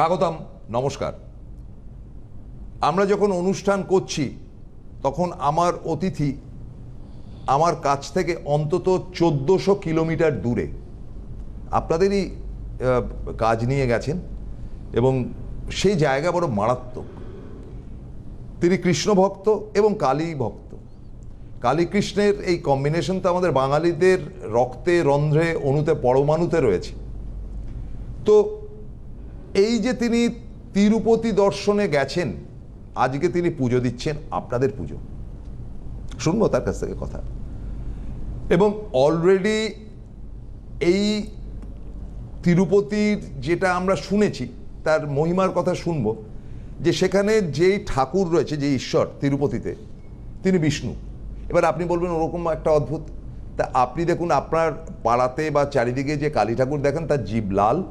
স্বাগতম, নমস্কার। আমরা যখন অনুষ্ঠান করছি, তখন আমার অতিথি আমার কাছ থেকে অন্তত চোদ্দোশো কিলোমিটার দূরে। আপনাদেরই কাজ নিয়ে গেছেন এবং সেই জায়গা বড় মারাত্মক। তিনি কৃষ্ণ ভক্ত এবং কালী ভক্ত। কালী কৃষ্ণের এই কম্বিনেশন তো আমাদের বাঙালিদের রক্তে, রন্ধ্রে, অণুতে, পরমাণুতে রয়েছে। তো এই যে তিনি তিরুপতি দর্শনে গেছেন, আজকে তিনি পুজো দিচ্ছেন, আপনাদের পুজো। শুনব তার কাছ থেকে কথা। এবং অলরেডি এই তিরুপতির যেটা আমরা শুনেছি, তার মহিমার কথা শুনব, যে সেখানে যেই ঠাকুর রয়েছে, যে ঈশ্বর তিরুপতিতে, তিনি বিষ্ণু। এবার আপনি বলবেন ওরকম একটা অদ্ভুত। তা আপনি দেখুন, আপনার পাড়াতে বা চারিদিকে যে কালী ঠাকুর দেখেন, তার জীব লাল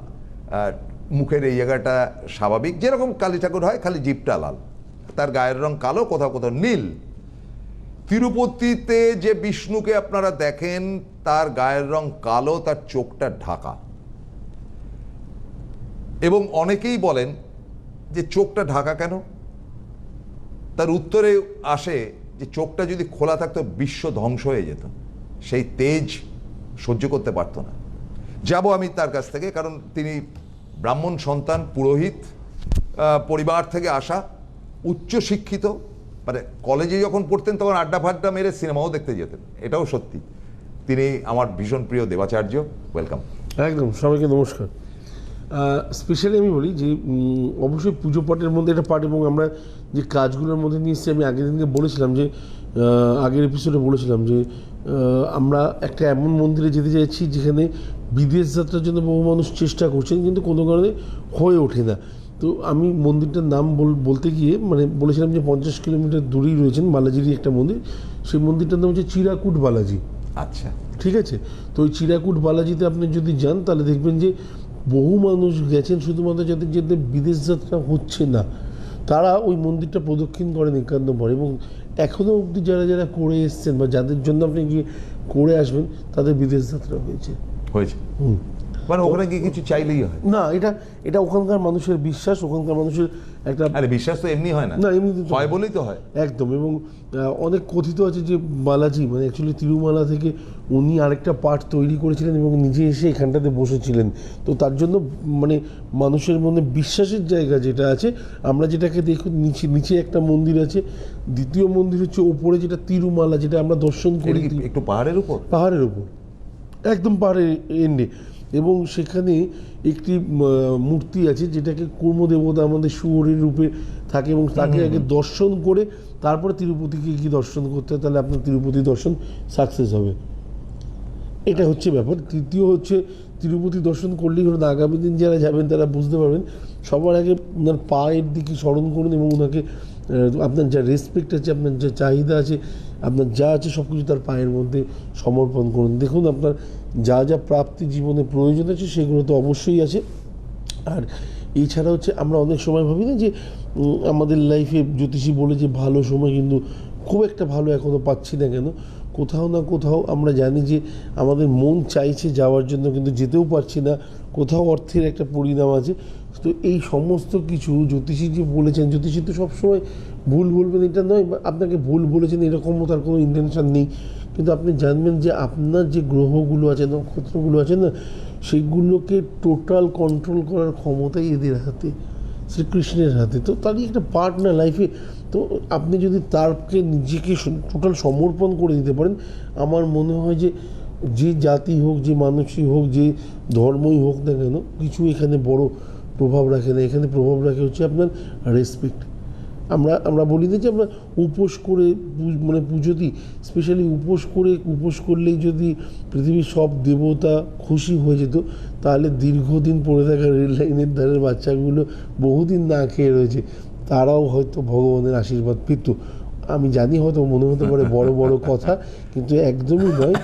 মুখের এই জায়গাটা স্বাভাবিক। যেরকম কালী ঠাকুর হয়, খালি জীবটা লাল। তার গায়ের রং কালো, কোথাও কোথাও নীল। তিরুপতিতে যে বিষ্ণুকে আপনারা দেখেন, তার গায়ের রং কালো, তার চোখটা ঢাকা। এবং অনেকেই বলেন যে, চোখটা ঢাকা কেন? তার উত্তরে আসে যে, চোখটা যদি খোলা থাকতো, বিশ্ব ধ্বংস হয়ে যেত। সেই তেজ সহ্য করতে পারতো না। যাব আমি তার কাছ থেকে, কারণ তিনি ব্রাহ্মণ সন্তান, পুরোহিত পরিবার থেকে আসা, উচ্চ শিক্ষিত মানে কলেজে যখন পড়তেন তখন আড্ডা ফাড্ডা মেরে সিনেমাও দেখতে যেতেন। এটাও সত্যি। তিনি আমার ভীষণ প্রিয় দেবাচার্য। ওয়েলকাম একদম, সবাইকে নমস্কার। স্পেশালি আমি বলি যে অবশ্যই পুজো পাঠের মধ্যে একটা পাঠ এবং আমরা যে কাজগুলোর মধ্যে নিয়ে এসেছি, আমি আগের দিনকে বলেছিলাম যে আগের এপিসোডে বলেছিলাম যে আমরা একটা এমন মন্দিরে যেতে চাইছি যেখানে বিদেশ যাত্রার জন্য বহু মানুষ চেষ্টা করছেন কিন্তু কোনো কারণে হয়ে ওঠে না। তো আমি মন্দিরটার নাম বল- বলতে গিয়ে মানে বলেছিলাম যে পঞ্চাশ কিলোমিটার দূরেই রয়েছেন বালাজিরই একটা মন্দির। সেই মন্দিরটার নাম হচ্ছে চিরাকুট বালাজি। আচ্ছা। ঠিক আছে? তো ওই চিরাকুট বালাজিতে আপনি যদি যান তাহলে দেখবেন যে বহু মানুষ গেছেন শুধুমাত্র যাদের যাদের বিদেশ যাত্রা হচ্ছে না। তারা ওই মন্দিরটা প্রদক্ষিণ করেন একান্তবার এবং এখনও অবধি যারা যারা করে এসছেন বা যাদের জন্য আপনি গিয়ে করে আসবেন তাদের বিদেশ যাত্রা হয়েছে। হয়েছে। মানে ওখানে গিয়ে কিছু চাইলেই হয়। না এটা এটা ওখানকার মানুষের বিশ্বাস ওখানকার মানুষের একটা আরে বিশ্বাস তো এমনি হয় না। না এমনিতে তো হয় বলেই তো হয়। একদম এবং অনেক কথিত আছে যে বালাজি মানে অ্যাকচুয়ালি তিরুমালা থেকে উনি আরেকটা পার্ট তৈরি করেছিলেন এবং নিজে এসে এখানটাতে বসেছিলেন। তো তার জন্য মানে মানুষের মনে বিশ্বাসের জায়গা যেটা আছে আমরা যেটাকে দেখুন নিচে নিচে একটা মন্দির আছে দ্বিতীয় মন্দির হচ্ছে ওপরে যেটা তিরুমালা যেটা আমরা দর্শন করি। একটু পাহাড়ের উপর? পাহাড়ের ওপর একদম পাহাড়ের এন্ডে। এবং সেখানে একটি মূর্তি আছে যেটাকে কর্মদেবতা আমাদের শুয়োরের রূপে থাকে এবং তাকে আগে দর্শন করে তারপরে তিরুপতিকে গিয়ে দর্শন করতে হয় তাহলে আপনার তিরুপতি দর্শন সাকসেস হবে। এটা হচ্ছে ব্যাপার। তৃতীয় হচ্ছে তিরুপতি দর্শন করলেই হলো আগামী দিন যারা যাবেন তারা বুঝতে পারবেন সবার আগে ওনার পায়ের দিকে স্মরণ করুন এবং ওনাকে আপনার যা রেসপেক্ট আছে আপনার যা চাহিদা আছে আপনার যা আছে সব কিছু তার পায়ের মধ্যে সমর্পণ করুন। দেখুন আপনার যা যা প্রাপ্তি জীবনে প্রয়োজন আছে সেগুলো তো অবশ্যই আছে। আর এছাড়া হচ্ছে আমরা অনেক সময় ভাবি না যে আমাদের লাইফে জ্যোতিষী বলে যে ভালো সময় কিন্তু খুব একটা ভালো এখনও পাচ্ছি না কেন? কোথাও না কোথাও আমরা জানি যে আমাদের মন চাইছে যাওয়ার জন্য, কিন্তু যেতেও পারছি না। কোথাও অর্থের একটা পরিণাম আছে। তো এই সমস্ত কিছু জ্যোতিষী যে বলেছেন। জ্যোতিষী তো সবসময় ভুল বলবেন, এটা নয় আপনাকে ভুল বলেছেন এরকমও তার কোনো ইন্টেনশান নেই। কিন্তু আপনি জানবেন যে আপনার যে গ্রহগুলো আছে নক্ষত্রগুলো আছে না, সেগুলোকে টোটাল কন্ট্রোল করার ক্ষমতাই এদের হাতে, শ্রীকৃষ্ণের হাতে। তো তারই একটা পার্ট না লাইফে তো আপনি যদি তারকে নিজেকে টোটাল সমর্পণ করে দিতে পারেন, আমার মনে হয় যে যে জাতি হোক, যে মানুষই হোক, যে ধর্মই হোক না কেন, কিছু এখানে বড় প্রভাব রাখে না। এখানে প্রভাব রাখে হচ্ছে আপনার রেসপেক্ট আমরা আমরা বলি না যে আমরা উপোস করে মানে পুজো দিই স্পেশালি উপোস করে, উপোস করলেই যদি পৃথিবীর সব দেবতা খুশি হয়ে যেত, তাহলে দীর্ঘদিন পড়ে থাকা রেল লাইনের ধারের বাচ্চাগুলো বহুদিন না খেয়ে রয়েছে। তারাও হয়তো ভগবানের আশীর্বাদ পেত। আমি জানি হয়তো মনে হতে পারে বড় বড় কথা কিন্তু একদমই নয়।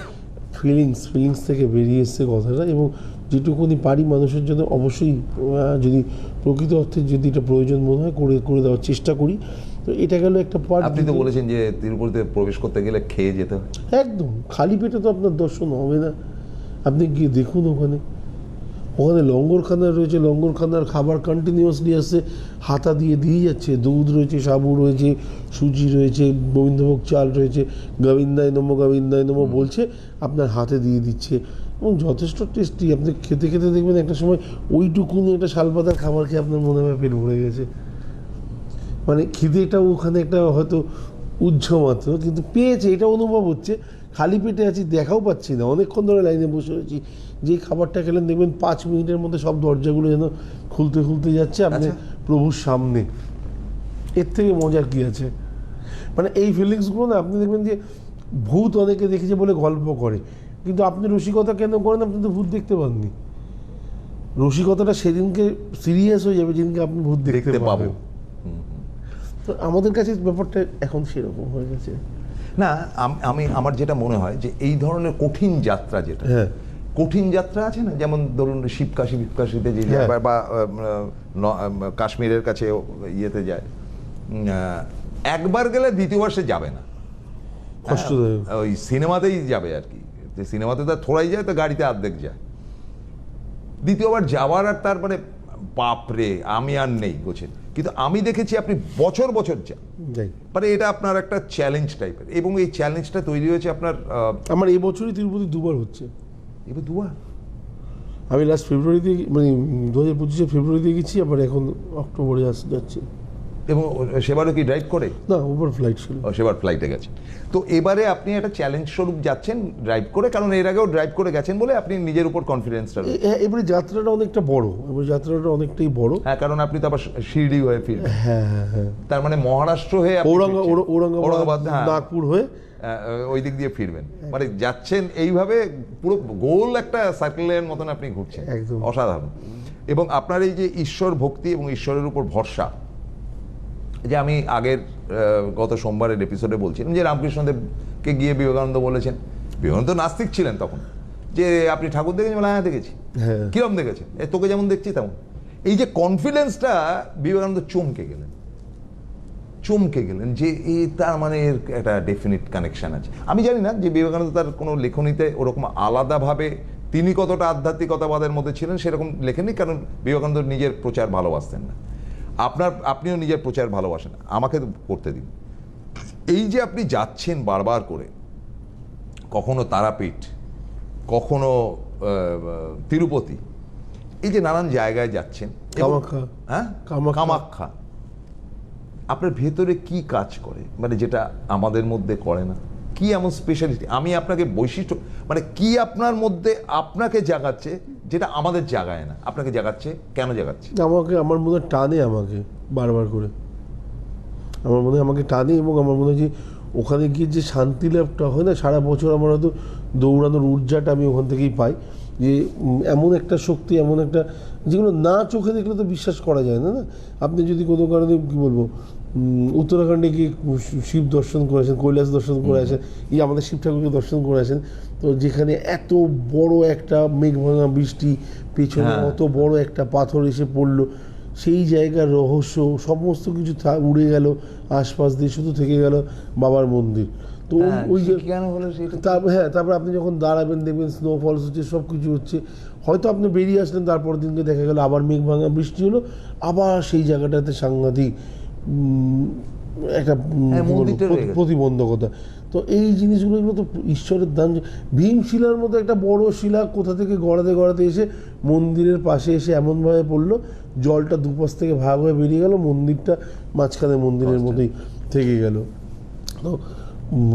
ফিলিংস ফিলিংস থেকে বেরিয়ে এসছে কথাটা এবং যেটুকুনি পারি মানুষের জন্য অবশ্যই যদি প্রকৃত অর্থে যদি এটা প্রয়োজন মনে হয় করে করে দেওয়ার চেষ্টা করি। তো এটা গেল একটা পার্ট আপনি তো বলেছেন যে তিরুপতিতে প্রবেশ করতে গেলে খেয়ে যেতে হয়। একদম। খালি পেটে তো আপনার দর্শন হবে না। আপনি গিয়ে দেখুন ওখানে। ওখানে লঙ্গরখানা রয়েছে লঙ্গরখানার খাবার কন্টিনিউয়াসলি আসছে হাতা দিয়ে দিয়ে যাচ্ছে দুধ রয়েছে সাবু রয়েছে সুজি রয়েছে গোবিন্দভোগ চাল রয়েছে গোবিন্দায় নম গোবিন্দায় নম বলছে আপনার হাতে দিয়ে দিচ্ছে। এবং যথেষ্ট টেস্টি আপনি খেতে খেতে দেখবেন একটা সময় ওইটুকুনি একটা শালপাতার খাবার খেয়ে আপনার মনে হয় পেট ভরে গেছে। মানে খিদেটা ওখানে একটা হয়তো উজ্জ মাত্র কিন্তু পেয়েছে এটা অনুভব হচ্ছে। খালি পেটে আছি দেখাও পাচ্ছি না। অনেকক্ষণ ধরে লাইনে বসে রয়েছি। যে খাবারটা খেলেন দেখবেন পাঁচ মিনিটের মধ্যে সব দরজাগুলো যেন খুলতে খুলতে যাচ্ছে আপনি আচ্ছা। প্রভুর সামনে। এর থেকে মজার কি আছে? মানে এই ফিলিংসগুলো না আপনি দেখবেন যে ভূত অনেকে দেখেছে বলে গল্প করে। কিন্তু আপনি রসিকতা কেন করেন আপনি তো ভূত দেখতে পাননি। রসিকতাটা সেদিনকে সিরিয়াস হয়ে যাবে যেদিনকে আপনি ভূত দেখতে দেখতে পাবেন। তো আমাদের কাছে ব্যাপারটা এখন সেরকম হয়ে গেছে। না আমি আমার যেটা মনে হয় যে এই ধরনের কঠিন যাত্রা যেটা হ্যাঁ। কঠিন যাত্রা আছে না? যেমন ধরুন শিবকাশি বিপকাশিতে যে হ্যাঁ। বা- কাশ্মীরের কাছে ইয়েতে যায় একবার গেলে দ্বিতীয়বার সে যাবে না। হ্যাঁ, ওই সিনেমাতেই যাবে আর কি। যে সিনেমাতে তো আর থোড়াই যায় তো গাড়িতে অর্ধেক যায়। দ্বিতীয়বার যাওয়ার আর তার মানে বাপরে আমি আর নেই গোছেন। কিন্তু আমি দেখেছি আপনি বছর বছর যান। মানে এটা আপনার একটা চ্যালেঞ্জ টাইপের এবং এই চ্যালেঞ্জটা তৈরি হয়েছে আপনার আমার এই বছরই তিরুপতি দুবার হচ্ছে। এবার দুবার? আমি লাস্ট ফেব্রুয়ারিতে মানে দু হাজার পঁচিশে ফেব্রুয়ারিতে গেছি আবার এখন অক্টোবরে আস যাচ্ছি। এবং সেবারও কি ড্রাইভ করে? না ওভার ফ্লাইট ছিল। সেবার ফ্লাইটে গেছে। তো এবারে আপনি একটা চ্যালেঞ্জ স্বরূপ যাচ্ছেন ড্রাইভ করে কারণ এর আগেও ড্রাইভ করে গেছেন বলে আপনি নিজের উপর কনফিডেন্সটা এবারে যাত্রাটা অনেকটা বড় এবার যাত্রাটা অনেকটাই বড়। হ্যাঁ কারণ আপনি তো আবার শিরডি হয়ে ফিরবেন। হ্যাঁ হ্যাঁ হ্যাঁ তার মানে মহারাষ্ট্র হয়ে ঔরঙ্গাবাদ, হ্যাঁ। নাগপুর হয়ে। ওই দিক দিয়ে ফিরবেন। মানে যাচ্ছেন এইভাবে পুরো গোল একটা সার্কেলের মতন আপনি ঘুরছেন। একদম। অসাধারণ। এবং আপনার এই যে ঈশ্বর ভক্তি এবং ঈশ্বরের উপর ভরসা যে আমি আগের গত সোমবারের এপিসোডে বলছিলাম যে রামকৃষ্ণদেবকে গিয়ে বিবেকানন্দ বলেছেন। বিবেকানন্দ নাস্তিক ছিলেন তখন। যে আপনি ঠাকুর দেখেছেন বলে, হ্যাঁ দেখেছি। হ্যাঁ। কিরম দেখেছেন এ তোকে যেমন দেখছি তেমন। এই যে কনফিডেন্সটা বিবেকানন্দ চমকে গেলেন। চমকে গেলেন যে এই তার মানে এর একটা ডেফিনিট কানেকশন আছে। আমি জানি না যে বিবেকানন্দ তার কোনো লেখনীতে ওরকম আলাদাভাবে তিনি কতটা আধ্যাত্মিকতাবাদের মধ্যে ছিলেন সেরকম লেখেননি কারণ বিবেকানন্দ নিজের প্রচার ভালোবাসতেন না। আপনার আপনিও নিজের প্রচার ভালোবাসেন আমাকে করতে দিন। এই যে আপনি যাচ্ছেন বারবার করে কখনো তারাপীঠ কখনো তিরুপতি এই যে নানান জায়গায় যাচ্ছেন। হ্যাঁ। কামাখ্যা। আপনার ভেতরে কি কাজ করে? মানে যেটা আমাদের মধ্যে করে না। কি এমন স্পেশালিটি আমি আপনাকে বৈশিষ্ট্য মানে কি আপনার মধ্যে আপনাকে জাগাচ্ছে যেটা আমাদের জাগায় না? আপনাকে জাগাচ্ছে? কেন জাগাচ্ছে? আমাকে, আমার মনে টানে আমাকে বারবার করে। আমার মনে হয় আমাকে টানে এবং আমার মনে হয় যে ওখানে গিয়ে যে শান্তি লাভটা হয় না, সারা বছর আমার হয়তো দৌড়ানোর ঊর্জাটা আমি ওখান থেকেই পাই। যে এমন একটা শক্তি, এমন একটা, যেগুলো না চোখে দেখলে তো বিশ্বাস করা যায় না না? আপনি যদি কোনো কারণে, কী বলব উত্তরাখণ্ডে গিয়ে শিব দর্শন করেছেন কৈলাস দর্শন করে আসেন এই আমাদের শিব ঠাকুরকে দর্শন করে আসেন তো যেখানে এত বড় একটা মেঘ ভাঙা বৃষ্টি পেছনে হ্যাঁ। অত বড় একটা পাথর এসে পড়ল সেই জায়গার রহস্য সমস্ত কিছু থা- উড়ে গেল আশপাশ দিয়ে শুধু থেকে গেল বাবার মন্দির। তো ওই- হ্যাঁ, তারপর হ্যাঁ তারপর আপনি যখন দাঁড়াবেন দেখবেন স্নোফলস হচ্ছে সব কিছু হচ্ছে হয়তো আপনি বেরিয়ে আসলেন তারপর দিনকে দেখা গেল আবার মেঘ ভাঙা বৃষ্টি হলো আবার সেই জায়গাটাতে সাংঘাতিক একটা হ্যাঁ। প্রতিবন্ধকতা। তো এই জিনিসগুলো এগুলো তো ঈশ্বরের দান। ভীম শিলার মতো একটা বড় শিলা কোথা থেকে গড়াতে গড়াতে এসে মন্দিরের পাশে এসে এমনভাবে পড়ল জলটা দুপাশ থেকে ভাগ হয়ে বেরিয়ে গেল মন্দিরটা মাঝখানে মন্দিরের মধ্যেই থেকে গেল। তো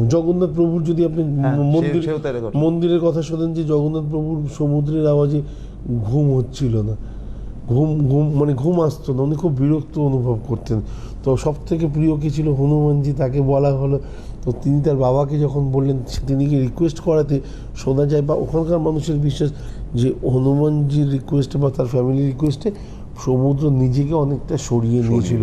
জগন্নাথ প্রভুর যদি আপনি হ্যাঁ, মন্দির। মন্দিরের কথা শোনেন যে জগন্নাথ প্রভুর সমুদ্রের আওয়াজে ঘুম হচ্ছিল না। ঘুম ঘুম মানে ঘুম আসতো না। উনি খুব বিরক্ত অনুভব করতেন। তো সব থেকে প্রিয় কী ছিল হনুমানজি? তাকে বলা হলো। তো তিনি তার বাবাকে যখন বললেন সে- তিনি কি রিকোয়েস্ট করাতে শোনা যায়? বা ওখানকার মানুষের বিশ্বাস যে হনুমানজির রিকোয়েস্টে বা তার ফ্যামিলির রিকোয়েস্টে সমুদ্র নিজেকে অনেকটা সরিয়ে নিয়েছিল।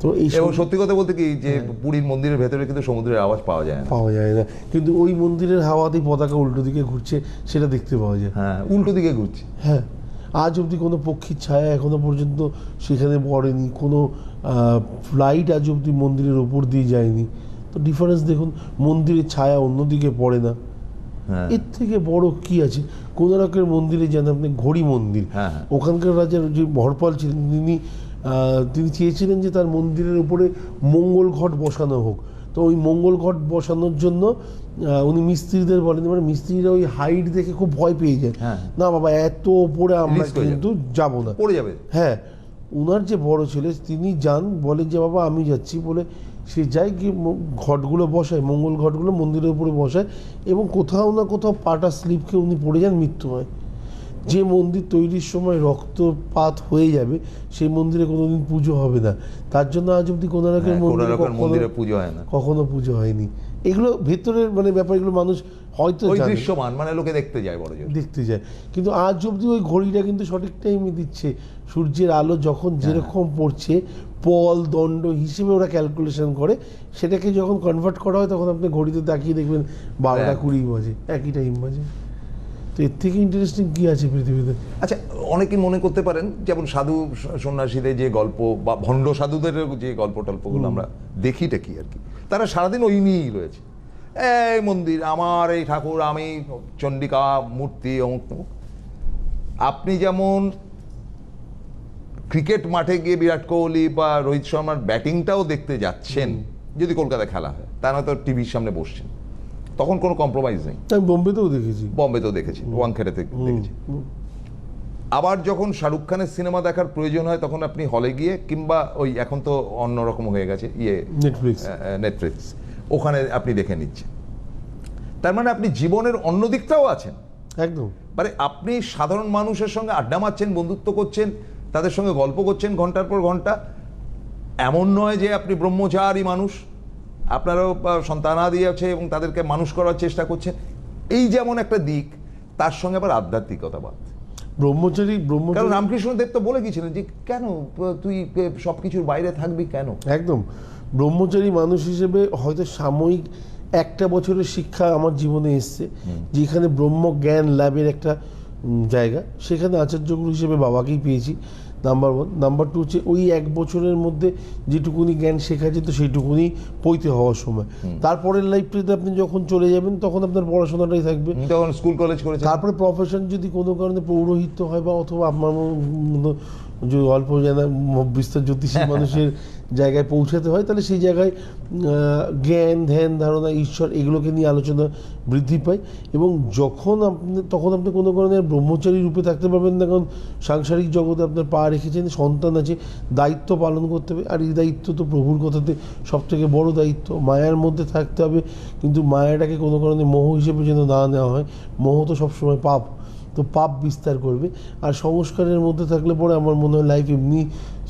তো এই এবং সত্যি কথা বলতে কি যে পুরীর মন্দিরের ভেতরে কিন্তু সমুদ্রের আওয়াজ পাওয়া যায় না। পাওয়া যায় না। কিন্তু ওই মন্দিরের হাওয়াতেই পতাকা উল্টো দিকে ঘুরছে সেটা দেখতে পাওয়া যায়। হ্যাঁ উল্টো দিকে ঘুরছে। হ্যাঁ। আজ অবধি কোনো পক্ষীর ছায়া এখনও পর্যন্ত সেখানে পড়েনি। কোনো ফ্লাইট আজ অবধি মন্দিরের ওপর দিয়ে যায়নি। তো ডিফারেন্স দেখুন মন্দিরের ছায়া অন্যদিকে পড়ে না। হ্যাঁ। এর থেকে বড় কি আছে? কোনারকের মন্দিরে যান আপনি ঘড়ি মন্দির। হ্যাঁ, হ্যাঁ। ওখানকার রাজার যে ভরপাল ছিলেন তিনি আহ, তিনি চেয়েছিলেন যে তার মন্দিরের উপরে মঙ্গল ঘট বসানো হোক। তো ওই মঙ্গল ঘট বসানোর জন্য উনি মিস্ত্রিদের বলেন মানে মিস্ত্রিরা ওই হাইট দেখে খুব ভয় পেয়ে যায় হ্যাঁ। না বাবা এত ওপরে আমরা। কিন্তু যাব না পড়ে যাবে হ্যাঁ উনার যে বড় ছেলে তিনি যান বলেন যে বাবা আমি যাচ্ছি বলে সে যায় গিয়ে ম- ঘটগুলো বসায় মঙ্গল ঘটগুলো মন্দিরের উপরে বসায় এবং কোথাও না কোথাও পাটা স্লিপকে উনি পড়ে যান মৃত্যু হয় যে মন্দির তৈরির সময় রক্তপাত হয়ে যাবে সেই মন্দিরে কোনোদিন পুজো হবে না। তার জন্য আজ অব্দি কোনারকের হ্যাঁ, মন্দিরে পুজো হয় না। কখনো পুজো হয়নি। এগুলো ভেতরের মানে ব্যাপারগুলো মানুষ হয়তো দৃশ্যমান মানে লোকে দেখতে যায় বড় দেখতে যায়। কিন্তু আজ অবধি ওই ঘড়িটা কিন্তু সঠিক টাইমে দিচ্ছে। সূর্যের আলো যখন যেরকম পড়ছে পল দণ্ড হিসেবে ওরা ক্যালকুলেশন করে সেটাকে যখন কনভার্ট করা হয় তখন আপনি ঘড়িতে তাকিয়ে দেখবেন বারোটা হ্যাঁ। কুড়ি বাজে একই টাইম বাজে। এর থেকে ইন্টারেস্টিং কি আছে পৃথিবীতে? আচ্ছা অনেকে মনে করতে পারেন যেমন সাধু সন্ন্যাসীদের যে গল্প বা ভণ্ড সাধুদের যে গল্প টল্পগুলো আমরা দেখিটা কি আর কি? তারা সারাদিন ওই নিয়েই রয়েছে। এই মন্দির আমার এই ঠাকুর আমি চণ্ডিকা মূর্তি অমুক তমুক। আপনি যেমন ক্রিকেট মাঠে গিয়ে বিরাট কোহলি বা রোহিত শর্মার ব্যাটিংটাও দেখতে যাচ্ছেন যদি কলকাতায় খেলা হয় তা নয়তো টিভির সামনে বসছেন। তখন কোনো কম্প্রোমাইজ নেই। আমি বোম্বেতেও দেখেছি। বোম্বেতেও দেখেছি ওয়াংখেড়েতে দেখেছি। আবার যখন শাহরুখ খানের সিনেমা দেখার প্রয়োজন হয় তখন আপনি হলে গিয়ে কিংবা ওই এখন তো অন্যরকম হয়ে গেছে ইয়ে নেটফ্লিক্স নেটফ্লিক্স ওখানে আপনি দেখে নিচ্ছেন। তার মানে আপনি জীবনের অন্য দিকটাও আছেন। একদম। মানে আপনি সাধারণ মানুষের সঙ্গে আড্ডা মারছেন বন্ধুত্ব করছেন তাদের সঙ্গে গল্প করছেন ঘণ্টার পর ঘণ্টা এমন নয় যে আপনি ব্রহ্মচারী মানুষ। আপনারও সন্তানাদি আছে এবং তাদেরকে মানুষ করার চেষ্টা করছেন। এই যেমন একটা দিক তার সঙ্গে আবার আধ্যাত্মিকতা বাদ ব্রহ্মচারী ব্রহ্মচারী রামকৃষ্ণদেব তো বলে গেছিলেন যে কেন তুই সব কিছুর বাইরে থাকবি কেন? একদম। ব্রহ্মচারী মানুষ হিসেবে হয়তো সাময়িক একটা বছরের শিক্ষা আমার জীবনে এসছে যেখানে ব্রহ্ম জ্ঞান ল্যাবের একটা জায়গা। সেখানে আচার্যগুরু হিসেবে বাবাকেই পেয়েছি নাম্বার ওয়ান নাম্বার টু হচ্ছে ওই এক বছরের মধ্যে যেটুকুনি জ্ঞান শেখা যেত সেইটুকুনি পৈতে হওয়ার সময়। তারপরের লাইফটাতে আপনি যখন চলে যাবেন তখন আপনার পড়াশোনাটাই থাকবে। তখন স্কুল কলেজ করেছে তারপরে প্রফেশন যদি কোনো কারণে পৌরোহিত্য হয় বা অথবা আপনার মতো যে অল্প জানা বিস্তর জ্যোতিষী মানুষের জায়গায় পৌঁছাতে হয়, তাহলে সেই জায়গায় জ্ঞান, ধ্যান, ধারণা, ঈশ্বর এগুলোকে নিয়ে আলোচনা বৃদ্ধি পায় এবং যখন আপনি, তখন আপনি কোনো কারণে ব্রহ্মচারী রূপে থাকতে পারবেন না, কারণ সাংসারিক জগতে আপনার পা রেখেছেন, সন্তান আছে, দায়িত্ব পালন করতে হবে, আর এই দায়িত্ব তো প্রভুর কথাতে সব থেকে বড় দায়িত্ব। মায়ার মধ্যে থাকতে হবে, কিন্তু মায়াটাকে কোনো কারণে মোহ হিসেবে যেন না নেওয়া হয়, মোহ তো সবসময় পাপ। তো পাপ বিস্তার করবে। আর সংস্কারের মধ্যে থাকলে পরে আমার মনে হয় লাইফ এমনি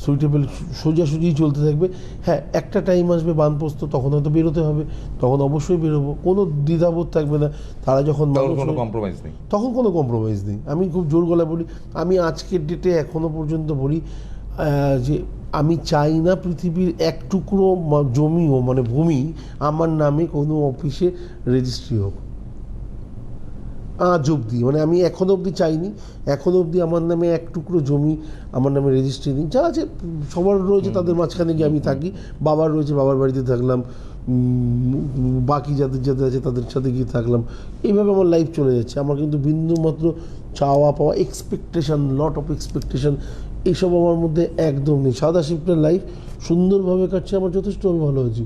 সুইটেবল সোজাসুজি চলতে থাকবে। হ্যাঁ একটা টাইম আসবে বানপ্রস্ত তখন হয়তো বেরোতে হবে। তখন অবশ্যই বেরোবো। কোনো দ্বিধাবোধ থাকবে না। তারা যখন মানুষ কোনো কম্প্রোমাইজ নেই। তখন কোনো কম্প্রোমাইজ নেই। আমি খুব জোর গলা বলি আমি আজকের ডেটে এখনও পর্যন্ত বলি যে আমি চাই না পৃথিবীর এক টুকরো জমিও মানে ভূমি আমার নামে কোনো অফিসে রেজিস্ট্রি হোক। আজ অবধি। মানে আমি এখনও অবধি চাইনি। এখনও অবধি আমার নামে এক টুকরো জমি আমার নামে রেজিস্ট্রি নেই। যা আছে সবার রয়েছে তাদের মাঝখানে গিয়ে আমি থাকি। বাবার রয়েছে বাবার বাড়িতে থাকলাম। বাকি যাদের যাদের আছে তাদের সাথে গিয়ে থাকলাম। এইভাবে আমার লাইফ চলে যাচ্ছে। আমার কিন্তু বিন্দু মাত্র চাওয়া পাওয়া এক্সপেকটেশন লট অফ এক্সপেকটেশন এইসব আমার মধ্যে একদম নেই। সাদা শিফটের লাইফ সুন্দরভাবে কাটছে আমার যথেষ্ট আমি ভালো আছি।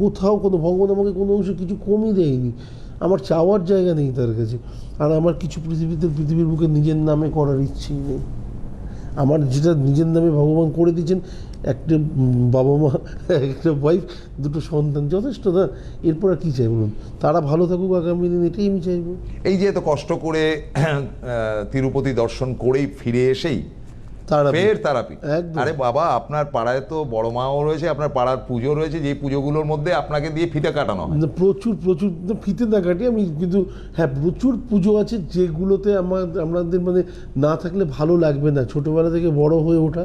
কোথাও কোনো ভগবান আমাকে কোনো অংশে কিছু কমই দেয়নি। আমার চাওয়ার জায়গা নেই তার কাছে। আর আমার কিছু পৃথিবীতে পৃথিবীর বুকে নিজের নামে করার ইচ্ছেই নেই। আমার যেটা নিজের নামে ভগবান করে দিয়েছেন, একটা বাবা মা, একটা ওয়াইফ দুটো সন্তান, যথেষ্ট না? এরপর আর কী চাই বলুন? তারা ভালো থাকুক, আগামী দিন এটাই আমি চাইব। এই যে এত কষ্ট করে তিরুপতি দর্শন করেই ফিরে এসেই ফের তারাপীঠ। আরে বাবা আপনার পাড়ায় তো বড় মাও রয়েছে আপনার পাড়ার পুজো রয়েছে যে পুজোগুলোর মধ্যে আপনাকে দিয়ে ফিতে কাটানো হয়। প্রচুর প্রচুর ফিতে না কাটি আমি কিন্তু হ্যাঁ প্রচুর পুজো আছে যেগুলোতে আমার আমাদের মানে না থাকলে ভালো লাগবে না ছোটোবেলা থেকে বড় হয়ে ওঠা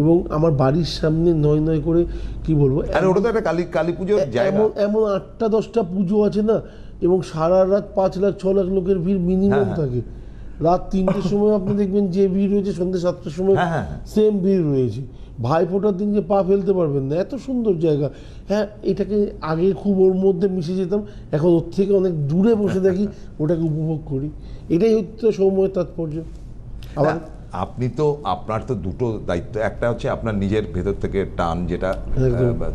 এবং আমার বাড়ির সামনে নয় নয় করে কি বলব আরে ওটা তো একটা কালী কালী পুজোর এমন এমন আটটা দশটা পুজো আছে না এবং সারা রাত পাঁচ লাখ ছ লাখ লোকের ভিড় মিনিমাম হ্যাঁ, হ্যাঁ। থাকে। রাত তিনটের সময় আপনি দেখবেন যে ভিড় রয়েছে সন্ধ্যে সাতটার সময় হ্যাঁ, হ্যাঁ, হ্যাঁ। সেম ভিড় রয়েছে। ভাই ফোটার দিনকে পা ফেলতে পারবেন না এত সুন্দর জায়গা। হ্যাঁ এটাকে আগে খুব ওর মধ্যে মিশে যেতাম এখন ওর থেকে অনেক দূরে বসে দেখি ওটাকে উপভোগ করি। এটাই হচ্ছে সময়ের তাৎপর্য। আবার আপনি তো আপনার তো দুটো দায়িত্ব একটা হচ্ছে আপনার নিজের ভেতর থেকে টান যেটা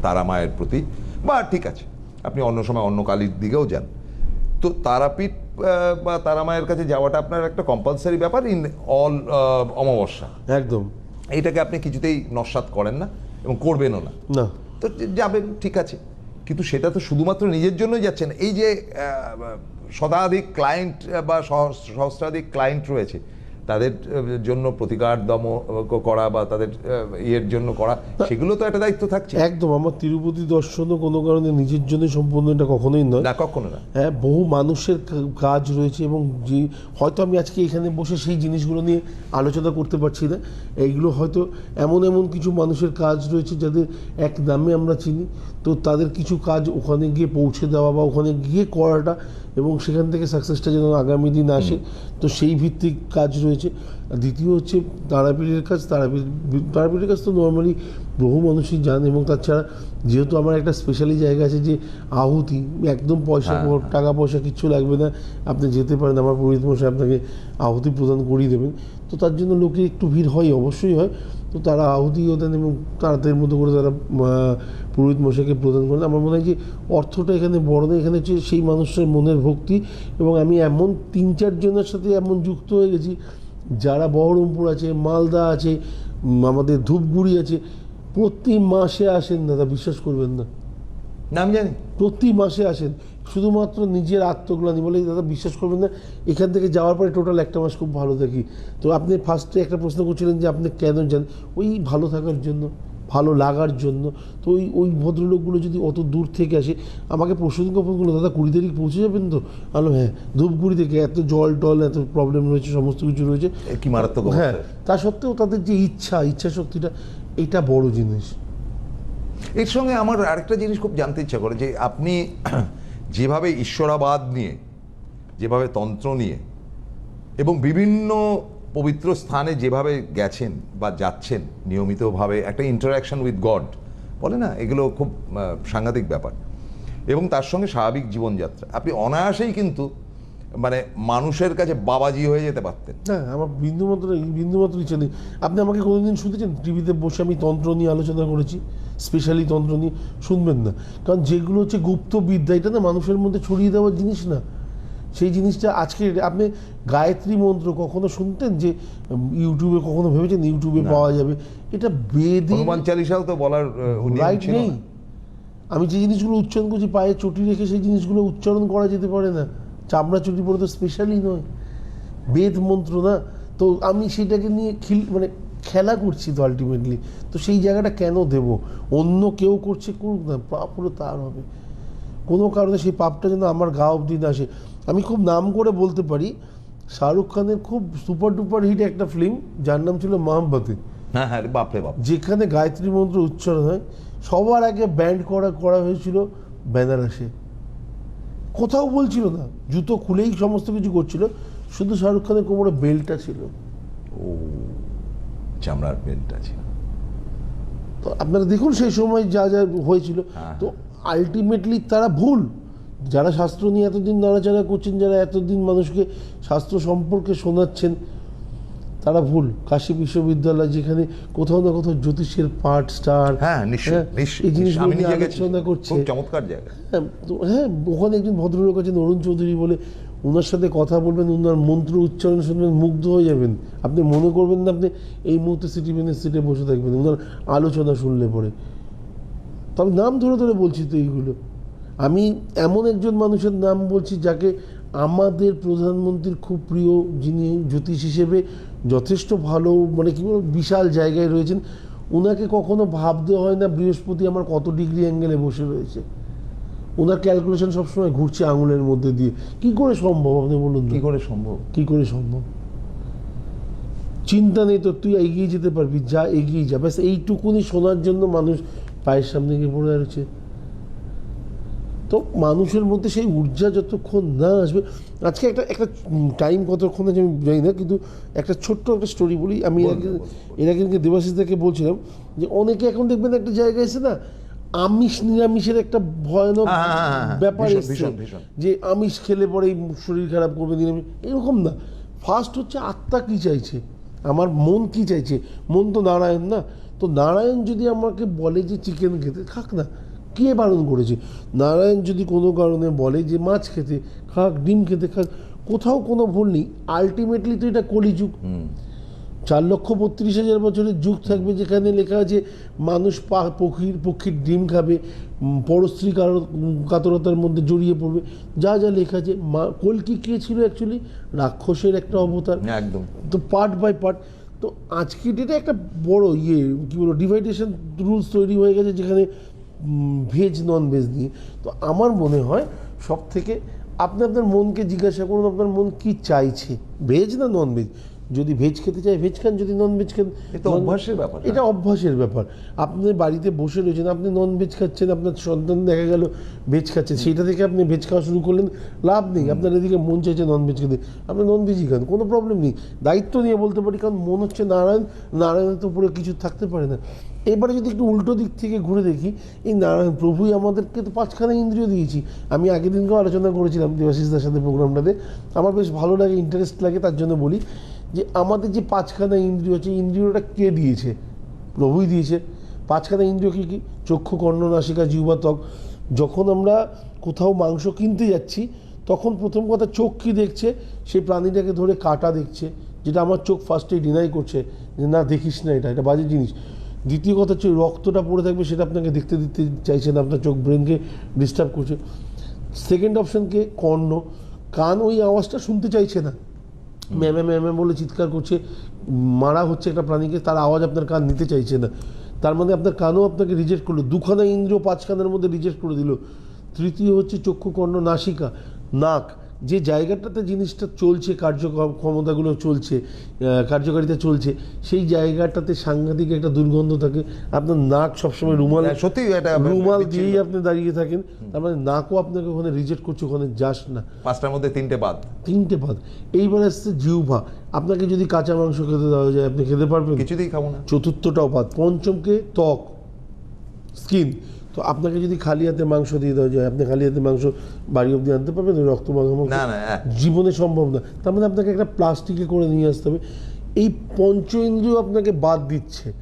তারা মায়ের প্রতি। বা ঠিক আছে আপনি অন্য সময় অন্য কালীর দিকেও যান। তো তারাপীঠ বা তারা মায়ের কাছে যাওয়াটা আপনার একটা কম্পালসারি ব্যাপার ইন অল অমাবস্যা। একদম। এইটাকে আপনি কিছুতেই নস্বাত করেন না এবং করবেনও না। না। তো যাবেন ঠিক আছে। কিন্তু সেটা তো শুধুমাত্র নিজের জন্যই যাচ্ছেন এই যে শতাধিক ক্লায়েন্ট বা সহস্রাধিক ক্লায়েন্ট রয়েছে তাদের জন্য প্রতিকার দম করা বা তাদের ইয়ের জন্য করা সেগুলো তো একটা দায়িত্ব থাকছে। একদম আমার তিরুপতি দর্শনও কোনো কারণে নিজের জন্য সম্পূর্ণ এটা কখনোই নয়। না কখনো না। হ্যাঁ বহু মানুষের কাজ রয়েছে এবং যে হয়তো আমি আজকে এখানে বসে সেই জিনিসগুলো নিয়ে আলোচনা করতে পারছি না। এইগুলো হয়তো এমন এমন কিছু মানুষের কাজ রয়েছে যাদের এক নামে আমরা চিনি। তো তাদের কিছু কাজ ওখানে গিয়ে পৌঁছে দেওয়া বা ওখানে গিয়ে করাটা এবং সেখান থেকে সাকসেসটা যেন আগামী দিন আসে তো সেই ভিত্তিক কাজ রয়েছে। দ্বিতীয় হচ্ছে তারাপীঠের কাজ তারাপীঠ তারাপীঠের কাজ তো নর্মালি বহু মানুষই যান এবং তাছাড়া যেহেতু আমার একটা স্পেশালি জায়গা আছে যে আহুতি একদম পয়সা হ্যাঁ, টাকা পয়সা কিচ্ছু লাগবে না আপনি যেতে পারেন। আমার পুরোহিত মশাই আপনাকে আহুতি প্রদান করিয়ে দেবেন। তো তার জন্য লোকে একটু ভিড় হয় অবশ্যই হয়। তো তারা আহুতিও দেন এবং তাদের মতো করে তারা পুরোহিত মশাইকে প্রদান করেন। আমার মনে হয় যে অর্থটা এখানে বড় না এখানে হচ্ছে সেই মানুষের মনের ভক্তি এবং আমি এমন তিন চারজনের সাথে এমন যুক্ত হয়ে গেছি যারা বহরমপুর আছে মালদা আছে আমাদের ধূপগুড়ি আছে প্রতি মাসে আসেন দাদা বিশ্বাস করবেন না। নাম জানি? প্রতি মাসে আসেন। শুধুমাত্র নিজের আত্মগ্লানি বলে দাদা বিশ্বাস করবেন না? এখান থেকে যাওয়ার পরে টোটাল একটা মাস খুব ভালো থাকি। তো আপনি ফার্স্টে একটা প্রশ্ন করছিলেন যে আপনি কেন যান? ওই ভালো থাকার জন্য ভালো লাগার জন্য। তো ওই ওই ভদ্রলোকগুলো যদি অত দূর থেকে আসে আমাকে প্রশ্ন কখন করল দাদা কুড়ি তারিখ পৌঁছে যাবেন তো? আলো হ্যাঁ ধূপগুড়ি থেকে এত জল টল এত প্রবলেম রয়েছে সমস্ত কিছু রয়েছে। কি মারাত্মক হ্যাঁ তা সত্ত্বেও তাদের যে ইচ্ছা ইচ্ছা শক্তিটা এটা বড় জিনিস। এর সঙ্গে আমার আরেকটা জিনিস খুব জানতে ইচ্ছা করে যে আপনি যেভাবে ঈশ্বরাবাদ নিয়ে, যেভাবে তন্ত্র নিয়ে এবং বিভিন্ন পবিত্র স্থানে যেভাবে গেছেন বা যাচ্ছেন নিয়মিতভাবে একটা ইন্টারাকশন উইথ গড বলে না? এগুলো খুব সাংঘাতিক ব্যাপার। এবং তার সঙ্গে স্বাভাবিক জীবনযাত্রা। আপনি অনায়াসেই কিন্তু মানে মানুষের কাছে বাবাজি হয়ে যেতে পারতেন। হ্যাঁ আমার বিন্দুমাত্র বিন্দুমাত্র ইচ্ছা নেই। আপনি আমাকে কোনোদিন শুনেছেন? টিভিতে বসে আমি তন্ত্র নিয়ে আলোচনা করেছি। স্পেশালি তন্ত্র নিয়ে শুনবেন না। কারণ যেগুলো হচ্ছে গুপ্ত বিদ্যা এটা না মানুষের মধ্যে ছড়িয়ে দেওয়ার জিনিস না। সেই জিনিসটা আজকে আপনি গায়ত্রী মন্ত্র কখনো শুনতেন যে ইউটিউবে কখনো ভেবেছেন ইউটিউবে পাওয়া যাবে? এটা বেদে হনুমান চালিশাও তো বলার রাইট নেই। আমি যে জিনিসগুলো উচ্চারণ করছি পায়ে চটি রেখে সেই জিনিসগুলো উচ্চারণ করা যেতে পারে না। চামড়া চটি পরে তো স্পেশালি নয়। বেদ মন্ত্র না। তো আমি সেটাকে নিয়ে খিল মানে খেলা করছি তো আলটিমেটলি তো সেই জায়গাটা কেন দেব? অন্য কেউ করছে করুক না পাপ হলো তার হবে। কোনো কারণে সেই পাপটা যেন আমার গা অবধি না আসে। আমি খুব নাম করে বলতে পারি শাহরুখ খানের খুব সুপার ডুপার হিট একটা ফিল্ম যার নাম ছিল মহাব্বতে হ্যাঁ হ্যাঁ রে বাপরে বাপ। যেখানে গায়ত্রী মন্ত্র উচ্চারণ হয়। সবার আগে ব্যান্ড করা করা হয়েছিল বেনারসে। কোথাও বলছিল না। জুতো খুলেই সমস্ত কিছু করছিল। শুধু শাহরুখ খানের কোমরে বেল্টটা ছিল। ও। চামড়ার বেল্ট আছে তো আপনারা দেখুন সেই সময় যা যা হয়েছিল। হ্যাঁ, তো আলটিমেটলি তারা ভুল। যারা শাস্ত্র নিয়ে এতদিন নাড়াচাড়া করছেন যারা এতদিন মানুষকে শাস্ত্র সম্পর্কে শোনাচ্ছেন তারা ভুল। কাশী বিশ্ববিদ্যালয় যেখানে কোথাও না কোথাও জ্যোতিষের পাঠ স্টার হ্যাঁ এই জিনিসগুলো আলোচনা করছে। চমৎকার জায়গা। হ্যাঁ তো হ্যাঁ ওখানে একজন ভদ্রলোক আছেন অরুণ চৌধুরী বলে ওনার সাথে কথা বলবেন ওনার মন্ত্র উচ্চারণ শুনবেন, মুগ্ধ হয়ে যাবেন। আপনি মনে করবেন না আপনি এই মুহূর্তে সিটি বেনের সিটে বসে থাকবেন ওনার আলোচনা শুনলে পরে। তবে নাম ধরে ধরে বলছি তো এইগুলো। আমি এমন একজন মানুষের নাম বলছি যাকে আমাদের প্রধানমন্ত্রীর খুব প্রিয় যিনি জ্যোতিষ হিসেবে যথেষ্ট ভালো মানে কি বলব, বিশাল জায়গায় রয়েছেন। ওনাকে কখনো ভাবতে হয় না বৃহস্পতি আমার কত ডিগ্রি অ্যাঙ্গেলে বসে রয়েছে। ওনার ক্যালকুলেশন সবসময় ঘুরছে আঙুলের মধ্যে দিয়ে। কি করে সম্ভব আপনি বলুন কি করে সম্ভব? কি করে সম্ভব? চিন্তা নেই তো তুই এগিয়ে যেতে পারবি যা এগিয়ে যা। ব্যাস এইটুকুনি শোনার জন্য মানুষ পায়ের সামনে গিয়ে পড়ে রয়েছে। তো মানুষের মধ্যে সেই ঊর্জা যতক্ষণ না আসবে আজকে একটা একটা টাইম কতক্ষণ আছে আমি জানি না কিন্তু একটা ছোট্ট একটা স্টোরি বলি। আমি এর আগে- এর আগে দেবাশিসদাকে বলছিলাম যে অনেকে এখন দেখবেন একটা জায়গায় এসে না আমিষ নিরামিষের একটা ভয়ানক হ্যাঁ, হ্যাঁ, হ্যাঁ। ব্যাপার। যে আমিষ খেলে পরেই শরীর খারাপ করবে নিরামিষ এরকম না। ফার্স্ট হচ্ছে আত্মা কি চাইছে? আমার মন কি চাইছে? মন তো নারায়ণ না। তো নারায়ণ যদি আমাকে বলে যে চিকেন খেতে খাক না। কে বারণ করেছে? নারায়ণ যদি কোনো কারণে বলে যে মাছ খেতে খাক ডিম খেতে খাক কোথাও কোনো ভুল নেই। আলটিমেটলি তো এটা কলিযুগ। চার লক্ষ বত্রিশ হাজার বছরের যুগ থাকবে যেখানে লেখা আছে মানুষ পা- পক্ষীর পক্ষীর ডিম খাবে পরস্ত্রী কাতরতার মধ্যে জড়িয়ে পড়বে। যা যা লেখা আছে মা কলকি কে ছিল অ্যাকচুয়ালি রাক্ষসের একটা অবতার। একদম। তো পার্ট বাই পার্ট তো আজকে ডেটে একটা বড় ইয়ে কী বলব ডিভাইডেশন রুলস তৈরি হয়ে গেছে যেখানে ভেজ নন ভেজ নিয়ে তো আমার মনে হয় সব থেকে আপনি আপনার মনকে জিজ্ঞাসা করুন আপনার মন কি চাইছে ভেজ না নন ভেজ যদি ভেজ খেতে চায় ভেজ খান যদি নন ভেজ খান এ তো non- অভ্যাসের ব্যাপার, এটা অভ্যাসের ব্যাপার। আপনি বাড়িতে বসে রয়েছেন আপনি নন ভেজ খাচ্ছেন আপনার সন্তান দেখা গেল ভেজ খাচ্ছে সেইটা থেকে আপনি ভেজ খাওয়া শুরু করলেন লাভ নেই। আপনার এদিকে মন চাইছে নন ভেজ খেতে। আপনি নন ভেজই খান কোনো প্রবলেম নেই। দায়িত্ব নিয়ে বলতে পারি কারণ মন হচ্ছে নারায়ণ নারায়ণের তো পুরো কিছু থাকতে পারে না। এবারে যদি একটু উল্টো দিক থেকে ঘুরে দেখি এই নারায়ণ প্রভুই আমাদেরকে তো পাঁচখানা ইন্দ্রিয় দিয়েছি। আমি আগের দিনকেও আলোচনা করেছিলাম দেবাশিসদার সাথে প্রোগ্রামটাতে আমার বেশ ভালো লাগে ইন্টারেস্ট লাগে তার জন্য বলি। যে আমাদের যে পাঁচখানা ইন্দ্রিয় আছে ইন্দ্রিয়টা কে দিয়েছে? প্রভুই দিয়েছে। পাঁচখানা ইন্দ্রিয় কী কী? চক্ষু, কর্ণ, নাসিকা ত্বক। যখন আমরা কোথাও মাংস কিনতে যাচ্ছি, তখন প্রথম কথা চোখ কী দেখছে? সেই প্রাণীটাকে ধরে কাটা দেখছে, যেটা আমার চোখ ফার্স্টে ডিনাই করছে, যে না, দেখিস না এটা এটা বাজে জিনিস। দ্বিতীয় কথা হচ্ছে, রক্তটা পড়ে থাকবে, সেটা আপনাকে দেখতে দিতে চাইছে না, আপনার চোখ ব্রেনকে ডিস্টার্ব করছে। সেকেন্ড অপশনকে কর্ণ। কান ওই আওয়াজটা শুনতে চাইছে না। ম্যামে ম্যামে বলে চিৎকার করছে। মারা হচ্ছে একটা প্রাণীকে, তার আওয়াজ আপনার কান নিতে চাইছে না। তার মানে আপনার কানও আপনাকে রিজেক্ট করল। দুখানা ইন্দ্রিয় পাঁচখানার মধ্যে রিজেক্ট করে দিল। তৃতীয় হচ্ছে চক্ষু কর্ণ নাসিকা, নাক। যে জায়গাটাতে জিনিসটা চলছে কার্য ক্ষমতাগুলো চলছে কার্যকারিতা চলছে সেই জায়গাটাতে সাংঘাতিক একটা দুর্গন্ধ থাকে। আপনার নাক সবসময় রুমাল হ্যাঁ, সত্যি এটা রুমাল। দিয়েই আপনি দাঁড়িয়ে থাকেন। তার মানে নাকও আপনাকে ওখানে রিজেক্ট করছে ওখানে যাস না। পাঁচটার মধ্যে তিনটে বাদ। তিনটে পাত এইবার আসছে জিহ্বা। আপনাকে যদি কাঁচা মাংস খেতে দেওয়া যায় আপনি খেতে পারবেন। কিছুতেই খাব না। চতুর্থটাও পাত পঞ্চমকে ত্বক স্কিন। তো আপনাকে যদি খালি হাতে মাংস দিয়ে দেওয়া যায় আপনি খালি হাতে মাংস বাড়ি অব্দি আনতে পারবেন রক্ত না হ্যাঁ। জীবনে সম্ভব না। তার মানে আপনাকে একটা প্লাস্টিকে করে নিয়ে আসতে হবে। এই পঞ্চ ইন্দ্রিয় আপনাকে বাদ দিচ্ছে।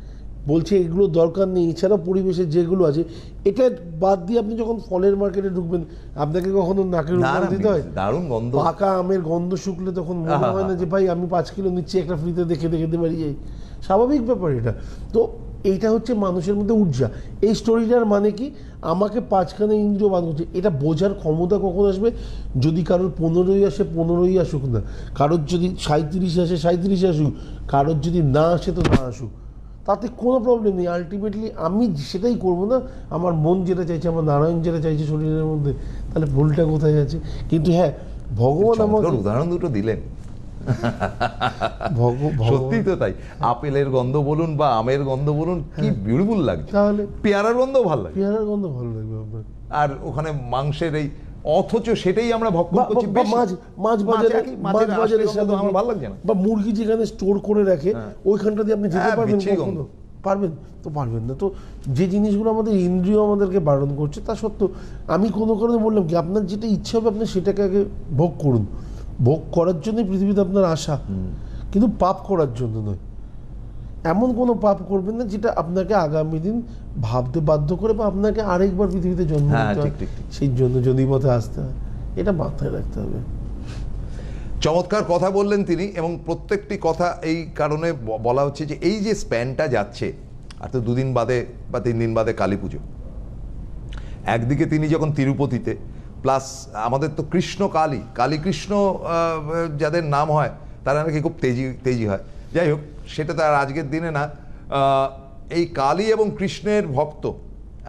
বলছে এগুলো দরকার নেই। এছাড়া পরিবেশে যেগুলো আছে এটা বাদ দিয়ে আপনি যখন ফলের মার্কেটে ঢুকবেন আপনাকে কখনো নাকের না দিতে হয়? দারুণ গন্ধ। পাকা আমের গন্ধ শুকলে তখন মনে হয় না যে ভাই আমি পাঁচ কিলো নিচ্ছি একটা ফ্রিতে দেখে দেখে খেতে পারি যাই। স্বাভাবিক ব্যাপার এটা। তো এইটা হচ্ছে মানুষের মধ্যে উর্জা এই স্টোরিটার মানে কি? আমাকে পাঁচখানা ইন্দ্রিয় বাদ করছে এটা বোঝার ক্ষমতা কখন আসবে? যদি কারোর পনেরোই আসে পনেরোই আসুক না। কারোর যদি সাঁত্রিশে আসে সাঁত্রিশে আসুক। কারোর যদি না আসে তো না আসুক। তাতে কোনো প্রবলেম নেই। আলটিমেটলি আমি সেটাই করব না। আমার মন যেটা চাইছে আমার নারায়ণ যেটা চাইছে শরীরের মধ্যে তাহলে ভুলটা কোথায় আছে? কিন্তু হ্যাঁ ভগবান আমাকে উদাহরণ দুটো দিলেন। সত্যি তো তাই। আপেলের গন্ধ বলুন বা আমের গন্ধ বলুন কি বিউটিফুল লাগছে। তাহলে পেয়ারার গন্ধ ভালো লাগে পেয়ারার গন্ধ ভালো লাগবে আপনার। আর ওখানে মাংসের এই অথচ সেটাই আমরা ভক্ষণ করছি। মাছ মাছ বাজারে মাছ বাজারে আসলে আমার ভালো লাগছে না। বা মুরগি যেখানে স্টোর করে রাখে ওইখানটা দিয়ে আপনি যেতে হ্যাঁ, পারবেন কখনো গন্ধ। পারবেন? তো পারবেন না। তো যে জিনিসগুলো আমাদের ইন্দ্রিয় আমাদেরকে বারণ করছে তা সত্ত্বেও আমি কোনো কারণে বললাম কি আপনার যেটা ইচ্ছা হবে আপনি সেটাকে আগে ভোগ করুন। ভোগ করার জন্যই পৃথিবীতে আপনার আশা। কিন্তু পাপ করার জন্য নয়। এমন কোনো পাপ করবেন না যেটা আপনাকে আগামী দিন ভাবতে বাধ্য করে বা আপনাকে আরেকবার পৃথিবীতে জন্ম হ্যাঁ, নিতে হয়। ঠিক, ঠিক, ঠিক। সেই জন্য যদি পথে আসতে হয় এটা মাথায় রাখতে হবে। চমৎকার কথা বললেন তিনি এবং প্রত্যেকটি কথা এই কারণে বলা হচ্ছে যে এই যে স্প্যানটা যাচ্ছে আর তো দুদিন বাদে বা তিন দিন বাদে কালী পুজো একদিকে তিনি যখন তিরুপতিতে প্লাস আমাদের তো কৃষ্ণ কালী কালী কৃষ্ণ আহ, যাদের নাম হয় তারা নাকি খুব তেজি তেজি হয়। যাই হোক সেটা তো আর আজকের দিনে না। এই কালী এবং কৃষ্ণের ভক্ত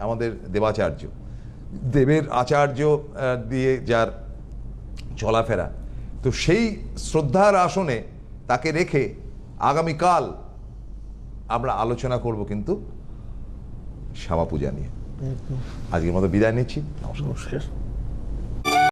আমাদের দেবাচার্য। দেবের আচার্য দিয়ে যার চলাফেরা। তো সেই শ্রদ্ধার আসনে তাকে রেখে আগামীকাল আমরা আলোচনা করব কিন্তু শ্যামা পূজা নিয়ে আজকের মতো বিদায় নিচ্ছি। নমস্কার।